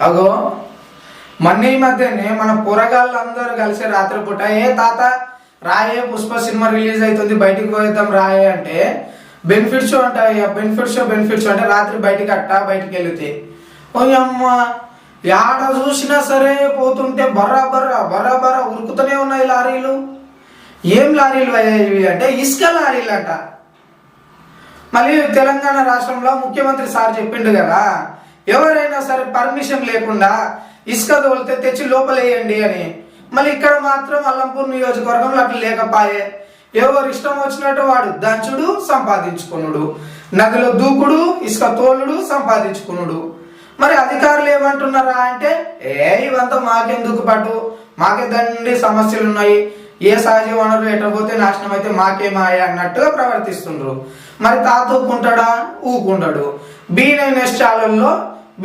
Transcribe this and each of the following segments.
అగో మొన్న ఈ మధ్యనే మన పొరగాళ్ళు అందరూ కలిసి రాత్రిపూట ఏ తాత రాయే పుష్ప సినిమా రిలీజ్ అవుతుంది బయటికి పోయితాం రాయే అంటే బెనిఫిట్ షో అంట బెనిఫిట్ షో బెనిఫిట్ షో అంటే రాత్రి బయటికి అట్ట బయటికి వెళితే ఓ అమ్మ యాడ చూసినా సరే పోతుంటే బర్రా బర్రా బర్రా బర్రా ఉరుకుతూనే ఉన్నాయి లారీలు. ఏం లారీలు అయ్యాయి అంటే ఇసుక లారీలు అంట. మళ్ళీ తెలంగాణ రాష్ట్రంలో ముఖ్యమంత్రి సార్ చెప్పిండు కదా ఎవరైనా సరే పర్మిషన్ లేకుండా ఇసుక తోలితే తెచ్చి లోపలేయండి అని. మళ్ళీ ఇక్కడ మాత్రం అల్లంపూర్ నియోజకవర్గంలో అట్లా లేకపాయే. ఎవరు ఇష్టం వచ్చినట్టు వాడు దంచుడు సంపాదించుకునుడు. నదిలో దూకుడు ఇసుక తోలుడు సంపాదించుకునుడు. మరి అధికారులు ఏమంటున్నారా అంటే ఏ ఇవంతా మాకెందుకు పట్టు? మాకే దండి సమస్యలు ఉన్నాయి ఏ సహజ వనరులు ఎట్టపోతే నాశనం అయితే మాకేమాయ అన్నట్టుగా ప్రవర్తిస్తుండ్రు. మరి తాత ఊకుంటాడా ఊకుంటాడు. బీ నైన్ ఎస్ ఛానల్లో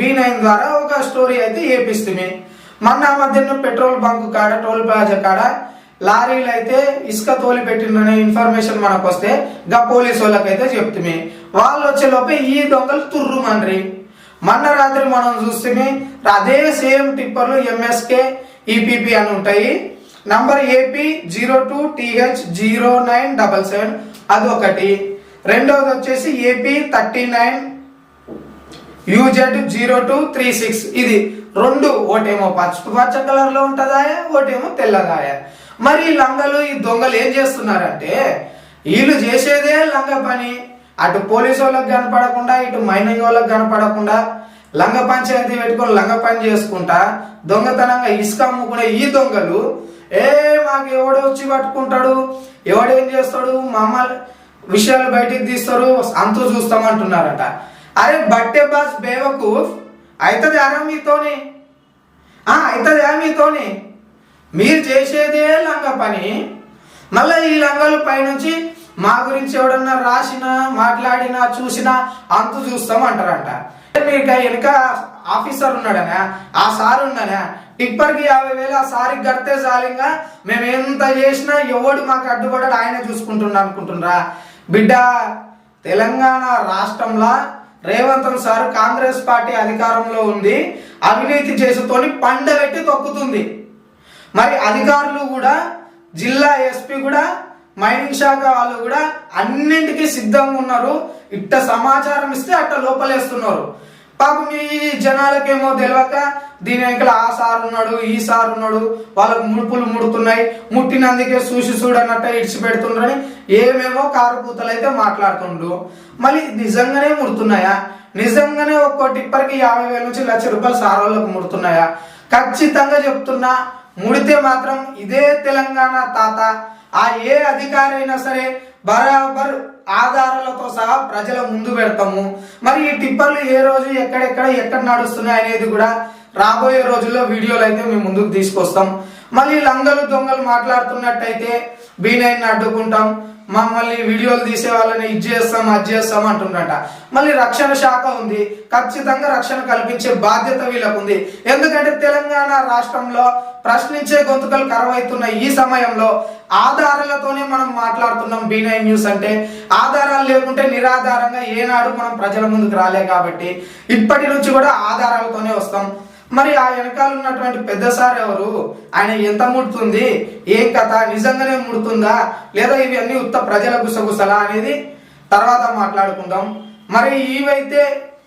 బీ నైన్ ద్వారా ఒక స్టోరీ అయితే ఏపిస్తుంది. మొన్న ఆ మధ్యన పెట్రోల్ బంక్ కాడ టోల్ ప్లాజా కాడ లారీలు అయితే ఇసుక తోలి పెట్టిందనే ఇన్ఫర్మేషన్ మనకు వస్తే గా పోలీసు వాళ్ళకైతే చెప్తుంది. వాళ్ళు వచ్చే లోపే ఈ దొంగలు తుర్రు మండ్రి మొన్న రాత్రి మనం చూస్తే అదే same టిప్పర్లు M S K E P P అని ఉంటాయి. Number A P zero two T H zero nine double seven అది ఒకటి రెండవది వచ్చేసి A P thirty nine U Z zero two three six ఇది రెండు ఒకటేమో పసుపు పచ్చ కలర్లో లో ఒకటేమో తెల్లదాయ? మరి ఈ లంగలు ఈ దొంగలు ఏం చేస్తున్నారంటే వీళ్ళు చేసేదే లంగ పని. అటు పోలీసు వాళ్ళకి కనపడకుండా ఇటు మైనింగ్ వాళ్ళకి కనపడకుండా లంగ పంచాయతీ పెట్టుకొని లంగ పని చేసుకుంటా దొంగతనంగా ఇసుక అమ్ముకునే ఈ దొంగలు ఏ మాకు ఎవడు వచ్చి పట్టుకుంటాడు ఎవడేం చేస్తాడు మమ్మల్ని విషయాలు బయటికి తీస్తారు అంతు చూస్తామంటున్నారట. అరే బట్టే బాస్ బేవకు అవుతుంది అరా మీతోని? అవుతుంది మీతోని? మీరు చేసేదే లంగ పని. మళ్ళీ ఈ లంగాలు పైనుంచి మా గురించి ఎవడన్నా రాసినా మాట్లాడినా చూసినా అంతు చూస్తాం అంటారంట. మీకు వెనుక ఆఫీసర్ ఉన్నాడనా ఆ సార్ ఉన్నానా టిప్పర్కి యాభై వేలు ఆ సారికి కడితే చాలింగా మేము ఎంత చేసినా ఎవడు మాకు అడ్డుపడ్డాడు ఆయన చూసుకుంటున్నా అనుకుంటున్నారా? బిడ్డ తెలంగాణ రాష్ట్రంలో రేవంత్ సార్ కాంగ్రెస్ పార్టీ అధికారంలో ఉంది అవినీతి చేసుతోని పండబెట్టి తొక్కుతుంది. మరి అధికారులు కూడా జిల్లా ఎస్పీ కూడా మైనింగ్ శాఖ వాళ్ళు కూడా అన్నింటికీ సిద్ధంగా ఉన్నారు. ఇట్ట సమాచారం ఇస్తే అట్ట లోపలేస్తున్నారు. పాపం ఈ జనాలకేమో తెలియక దీని వెనకాల ఆ సార్ ఉన్నాడు ఈ సార్ ఉన్నాడు వాళ్ళకు ముడుపులు ముడుతున్నాయి. ముట్టినందుకే చూసి చూడనట్ట ఇడిచి పెడుతున్నారని ఏమేమో కారు పూతలు అయితే మాట్లాడుతుండ్రు. మళ్ళీ నిజంగానే ముడుతున్నాయా? నిజంగానే ఒక్కో టిప్పర్కి యాభై వేల నుంచి లక్ష రూపాయలు సార్ వాళ్ళకు ముడుతున్నాయా? ఖచ్చితంగా చెప్తున్నా ముడితే మాత్రం ఇదే తెలంగాణ తాత ఆ ఏ అధికారి అయినా సరే బరాబర్ ఆధారాలతో సహా ప్రజల ముందు పెడతాము. మరి ఈ టిప్పర్లు ఏ రోజు ఎక్కడెక్కడ ఎక్కడ నడుస్తున్నాయి అనేది కూడా రాబోయే రోజుల్లో వీడియోలు అయితే మేము ముందుకు తీసుకొస్తాం. మళ్ళీ లంగలు దొంగలు మాట్లాడుతున్నట్టయితే బీనైన్ అడ్డుకుంటాం. మమ్మల్ని వీడియోలు తీసే వాళ్ళని ఇది చేస్తాం అది చేస్తాం అంటుండట మళ్ళీ రక్షణ శాఖ ఉంది. ఖచ్చితంగా రక్షణ కల్పించే బాధ్యత వీళ్ళకు ఉంది. ఎందుకంటే తెలంగాణ రాష్ట్రంలో ప్రశ్నించే గొంతుకలు కరవైతున్న ఈ సమయంలో ఆధారాలతోనే మనం మాట్లాడుతున్నాం బీ నైన్ న్యూస్ అంటే. ఆధారాలు లేకుంటే నిరాధారంగా ఏనాడు మనం ప్రజల ముందుకు రాలే కాబట్టి ఇప్పటి నుంచి కూడా ఆధారాలతోనే వస్తాం. మరి ఆ వెనకాల ఉన్నటువంటి పెద్ద సార్ ఎవరు? ఆయన ఎంత ముడుతుంది? ఏం కథ నిజంగానే ముడుతుందా? లేదా ఇవన్నీ ఉత్త ప్రజల గుసగుసలా అనేది తర్వాత మాట్లాడుకుందాం. మరి ఇవైతే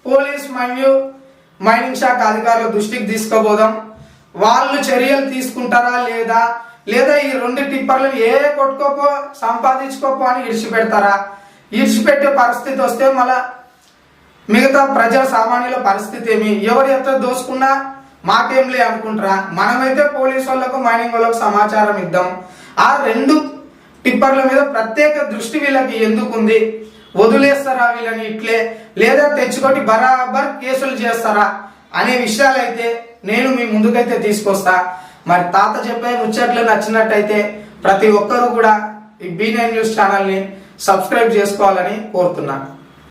పోలీస్ మరియు మైనింగ్ శాఖ అధికారుల దృష్టికి తీసుకోబోదాం వాళ్ళు చర్యలు తీసుకుంటారా లేదా? లేదా ఈ రెండు టిప్పర్లను ఏ కొట్టుకోపో సంపాదించుకోపో అని ఇడిచిపెడతారా? ఇడిచిపెట్టే పరిస్థితి వస్తే మళ్ళా మిగతా ప్రజా సామాన్యుల పరిస్థితి ఏమి? ఎవరు ఎంత దోసుకున్నా మాకేంలే అనుకుంటారా? మనమైతే పోలీస్ వాళ్ళకు మైనింగ్ వాళ్ళకు సమాచారం ఇద్దాం. ఆ రెండు టిప్పర్ల మీద ప్రత్యేక దృష్టి వీళ్ళకి ఎందుకుంది? వదిలేస్తారా వీళ్ళని ఇట్లే? లేదా తెచ్చుకొని బరాబర్ కేసులు చేస్తారా? అనే విషయాలైతే నేను మీ ముందుకైతే తీసుకొస్తా. మరి తాత చెప్పే ముచ్చట్లు నచ్చినట్టయితే ప్రతి ఒక్కరూ కూడా ఈ బీ నైన్ న్యూస్ ఛానల్ని సబ్స్క్రైబ్ చేసుకోవాలని కోరుతున్నాను